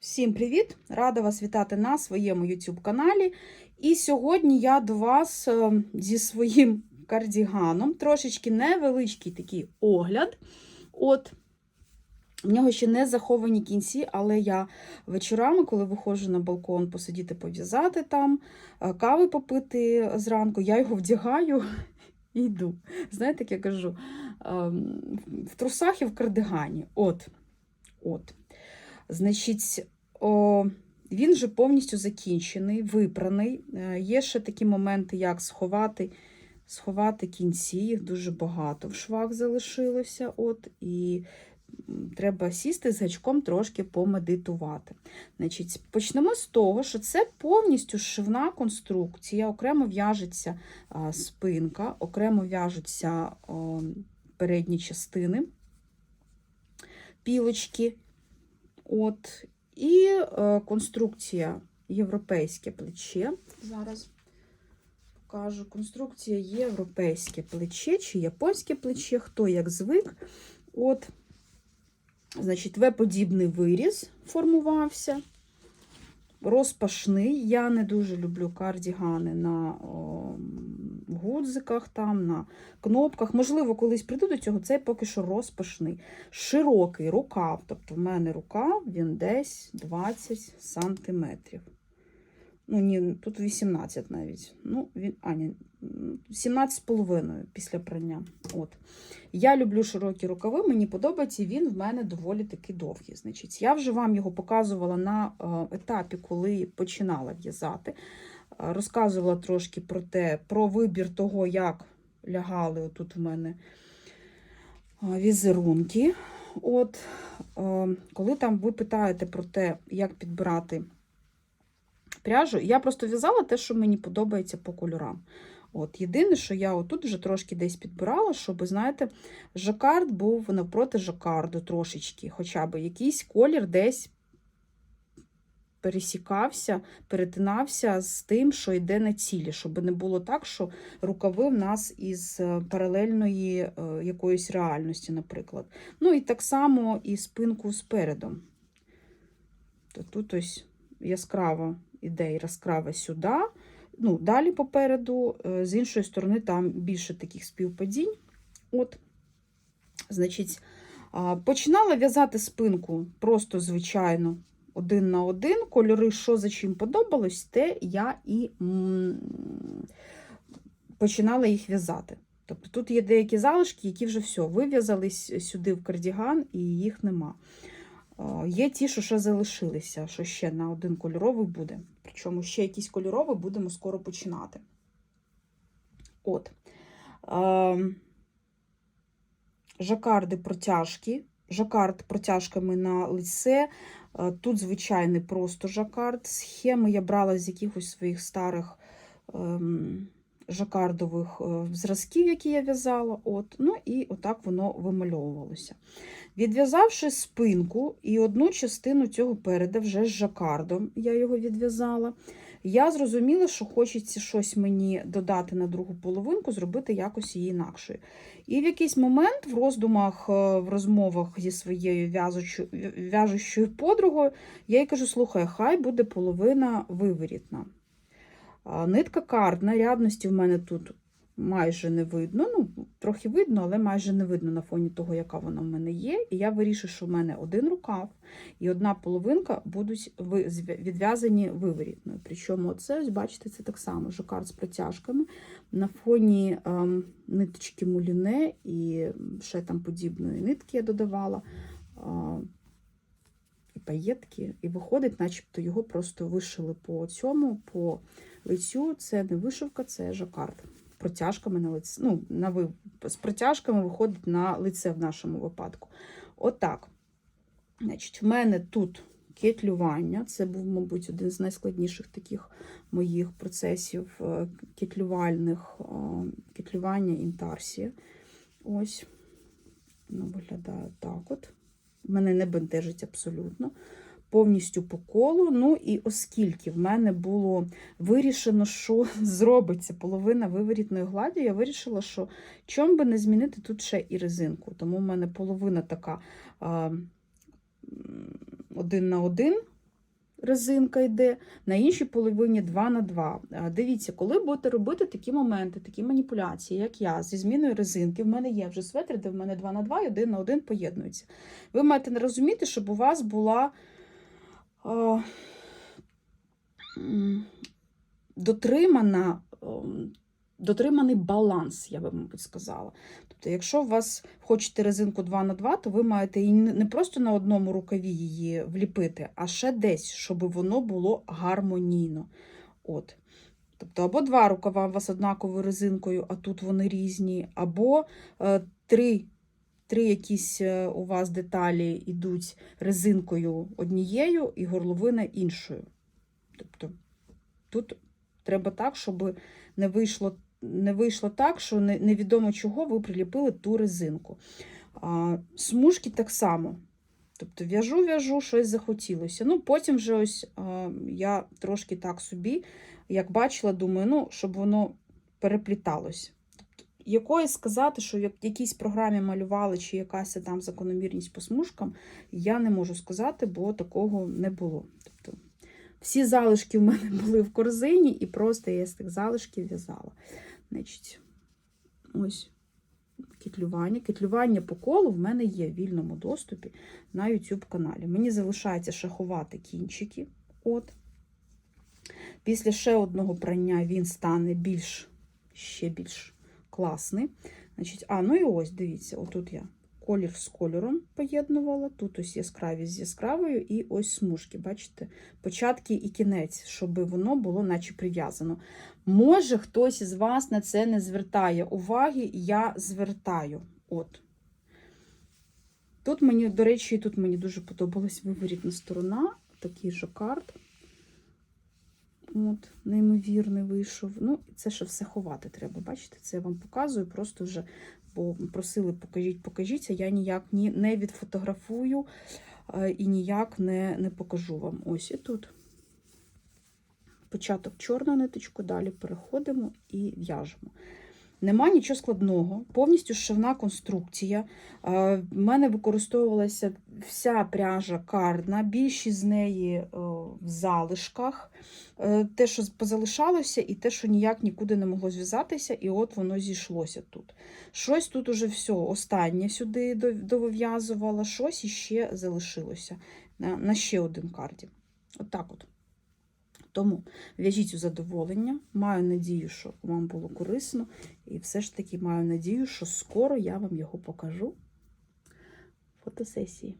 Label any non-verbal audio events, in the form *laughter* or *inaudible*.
Всім привіт! Рада вас вітати на своєму YouTube каналі. І сьогодні я до вас е, зі своїм кардіганом, трошечки невеличкий такий огляд. От, в нього ще не заховані кінці, але я вечорами, коли виходжу на балкон, посидіти, пов'язати там, е, кави попити зранку, я його вдягаю і йду. Знаєте, як я кажу, ем, в трусах і в кардигані. От. От. Значить, о, він вже повністю закінчений, випраний. Е, Є ще такі моменти, як сховати, сховати кінці, їх дуже багато в швах залишилося. От, і треба сісти з гачком трошки помедитувати. Значить, почнемо з того, що це повністю шивна конструкція, окремо в'яжеться спинка, окремо в'яжуться передні частини, пілочки. От, і е, конструкція європейське плече. Зараз покажу. Конструкція європейське плече чи японське плече, хто як звик. От, значить, В-подібний виріз формувався. Розпашний. Я не дуже люблю кардігани на о, гудзиках, там, на кнопках. Можливо, колись прийду до цього, цей поки що розпашний. Широкий рукав. Тобто в мене рукав, він десь 20 сантиметрів. Ну, ні, тут 18 навіть. Ну, він, а, ні, 17,5 після прання. От. Я люблю широкі рукави, мені подобається, він в мене доволі таки довгий. Значить, я вже вам його показувала на е, етапі, коли починала в'язати. Е, Розказувала трошки про те, про вибір того, як лягали отут в мене е, візерунки. От, коли там ви питаєте про те, як підбирати пряжу, я просто в'язала те, що мені подобається по кольорам. От, Єдине, що я отут вже трошки десь підбирала, щоб, знаєте, жакард був навпроти жакарду трошечки, хоча б якийсь колір десь пересікався, перетинався з тим, що йде на цілі, щоб не було так, що рукави в нас із е, паралельної е, якоїсь реальності, наприклад. Ну і так само і спинку спереду. Тут ось яскрава іде яскрава сюди. Ну, далі попереду, е, з іншої сторони, там більше таких співпадінь. От, значить, починала в'язати спинку просто, звичайно, один на один. Кольори, що за чим подобалось, те я і починала їх в'язати. Тобто тут є деякі залишки, які вже все, вив'язались сюди в кардіган, і їх нема. А, Є ті, що ще залишилися, що ще на один кольоровий буде. Причому ще якийсь кольоровий будемо скоро починати. От. Е, жакарди протяжки. Жакард протяжками на лице. Е, Тут звичайний просто жакард. Схеми я брала з якихось своїх старих ем, жакардових е, зразків, які я в'язала. От. Ну і отак воно вимальовувалося. Відв'язавши спинку і одну частину цього переда вже з жакардом, я його відв'язала, я зрозуміла, що хочеться щось мені додати на другу половинку, зробити якось її інакшою. І в якийсь момент в роздумах, е, в розмовах зі своєю в'яжущою подругою, я їй кажу: слухай, хай буде половина виворітна. Нитка кардна, рядності в мене тут майже не видно. Ну, трохи видно, але майже не видно на фоні того, яка вона в мене є. І я вирішую, що в мене один рукав і одна половинка будуть відв'язані виворітною. Причому це, ось, бачите, це так само жакард з протяжками. На фоні ем, ниточки муліне і ще там подібної нитки я додавала. І паєтки, і виходить, начебто його просто вишили по цьому, по лицю. Це не вишивка, це жакард. Протяжками на лице. Ну, на ви... З протяжками виходить на лице в нашому випадку. Отак. Значить, в мене тут кетлювання. Це був, мабуть, один з найскладніших таких моїх процесів е, кетлювальних е, кетлювання інтарсія. Ось, воно виглядає так от. Мене не бентежить абсолютно. Повністю по колу. Ну і оскільки в мене було вирішено, що *laughs* зробиться половина виворітної гладі, я вирішила, що чом би не змінити тут ще і резинку. Тому в мене половина така а, один на один резинка йде, на іншій половині 2 на 2. Е, Дивіться, коли будете робити такі моменти, такі маніпуляції, як я, зі зміною резинки, в мене є вже светр, де в мене 2 на 2 і 1 на 1 поєднуються. Ви маєте розуміти, щоб у вас була дотримана, дотриманий баланс, я би, мабуть, сказала. Тобто, якщо у вас хочете резинку 2 на 2 то ви маєте її не просто на одному рукаві її вліпити, а ще десь, щоб воно було гармонійно. От. Тобто, або два рукава у вас однаковою резинкою, а тут вони різні, або е, три, три якісь е, у вас деталі йдуть резинкою однією і горловина іншою. Тобто, тут треба так, щоб не вийшло не вийшло так, що не- невідомо чого ви приліпили ту резинку. А, смужки так само. Тобто в'яжу, в'яжу, щось захотілося. Ну, потім вже ось а, я трошки так собі, як бачила, думаю, ну, щоб воно перепліталось. Якої сказати, що в як- якійсь програмі малювали, чи якась там закономірність по смужкам, я не можу сказати, бо такого не було. Тобто, всі залишки в мене *laughs* були в корзині, і просто я з тих залишків в'язала. Значить, ось кетлювання. Кетлювання по колу в мене є в вільному доступі на YouTube каналі. Мені залишається шахувати кінчики. От. Після ще одного прання він стане більш, ще більш класний. Значить, а, ну і ось, дивіться, отут я колір з кольором поєднувала. Тут ось яскравість з яскравою, і ось смужки. Бачите, початки і кінець, щоб воно було наче прив'язано. Може, хтось із вас на це не звертає уваги, я звертаю. От. Тут мені, до речі, тут мені дуже подобалась виворітна сторона, такий жакард. От, неймовірний вийшов. Ну, це ще все ховати треба. Бачите, це я вам показую, просто вже, бо просили, покажіть, покажіть, а я ніяк ні, не відфотографую е, і ніяк не, не покажу вам. Ось і тут. Початок чорну ниточку, далі переходимо і в'яжемо. Нема нічого складного, повністю шивна конструкція. Е, В мене використовувалася вся пряжа кардна, більшість з неї е, в залишках. Е, Те, що позалишалося, і те, що ніяк нікуди не могло зв'язатися, і от воно зійшлося тут. Щось тут уже все, останнє сюди до- довив'язувала, щось іще залишилося на, ще один карді. От так от. Тому в'яжіть у задоволення. Маю надію, що вам було корисно. І все ж таки маю надію, що скоро я вам його покажу. Фотосесії.